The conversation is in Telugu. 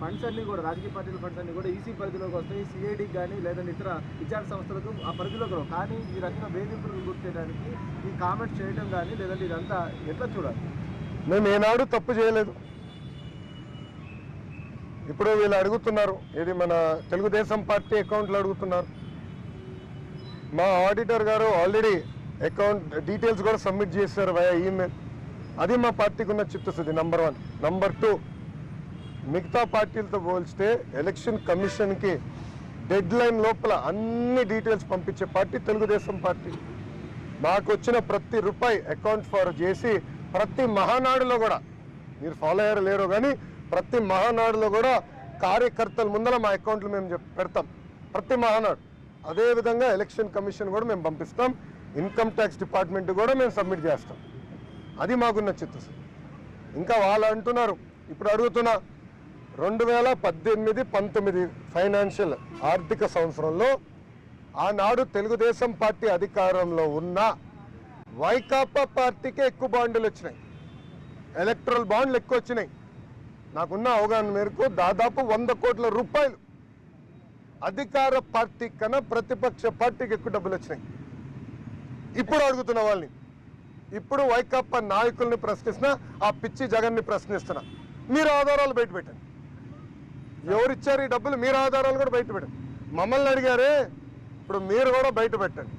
ఫండ్స్ అన్ని కూడా రాజకీయ పార్టీల ఫండ్స్ అన్ని కూడా ఈసీ పరిధిలోకి వస్తాయి. సిఐడికి కానీ లేదంటే ఇతర విచారణ సంస్థలకు ఆ పరిధిలోకి రావు. కానీ ఈ రకంగా వేధింపులు గుర్తు చేయడానికి ఈ కామెంట్స్ చేయడం కానీ లేదంటే ఇదంతా ఎట్లా చూడాలి? మేము ఏనాడు తప్పు చేయలేదు. ఇప్పుడు వీళ్ళు అడుగుతున్నారు ఇది మన తెలుగుదేశం పార్టీ అకౌంట్లు అడుగుతున్నారు. మా ఆడిటర్ గారు ఆల్రెడీ అకౌంట్ డీటెయిల్స్ కూడా సబ్మిట్ చేశారు వయా ఈమెయిల్ అది మా పార్టీకి ఉన్న చిత్తశుద్ధి నంబర్ వన్ నంబర్ టూ మిగతా పార్టీలతో పోల్స్తే ఎలక్షన్ కమిషన్కి డెడ్ లైన్ లోపల అన్ని డీటెయిల్స్ పంపించే పార్టీ తెలుగుదేశం పార్టీ. మాకు వచ్చిన ప్రతి రూపాయి అకౌంట్ ఫార్ చేసి ప్రతి మహానాడులో కూడా మీరు ఫాలో అయ్యారు లేరు కానీ ప్రతి మహానాడులో కూడా కార్యకర్తల ముందర మా అకౌంట్లు మేము చెప్ పెడతాం. ప్రతి మహానాడు. అదేవిధంగా ఎలక్షన్ కమిషన్ కూడా మేము పంపిస్తాం. ఇన్కమ్ ట్యాక్స్ డిపార్ట్మెంట్ కూడా మేము సబ్మిట్ చేస్తాం. అది మాకున్న చిత్తశుద్ధి. ఇంకా వాళ్ళు అంటున్నారు ఇప్పుడు అడుగుతున్నా రెండు వేల పద్దెనిమిది పంతొమ్మిది ఫైనాన్షియల్ ఆర్థిక సంవత్సరంలో ఆనాడు తెలుగుదేశం పార్టీ అధికారంలో ఉన్న వైకాపా పార్టీకే ఎక్కువ బాండ్లు వచ్చినాయి. ఎలక్ట్రల్ బాండ్లు ఎక్కువ వచ్చినాయి. నాకున్న అవగాహన మేరకు దాదాపు వంద కోట్ల రూపాయలు అధికార పార్టీ కన్నా ప్రతిపక్ష పార్టీకి ఎక్కువ డబ్బులు వచ్చినాయి. ఇప్పుడు అడుగుతున్న వాళ్ళని ఇప్పుడు వైకాపా నాయకుల్ని ప్రశ్నిస్తున్నా ఆ పిచ్చి జగన్ని ప్రశ్నిస్తున్నా మీరు ఆధారాలు బయట పెట్టండి. ఎవరిచ్చారు ఈ డబ్బులు? మీరు ఆధారాలు కూడా బయట పెట్టండి. మమ్మల్ని అడిగారే ఇప్పుడు మీరు కూడా బయట పెట్టండి.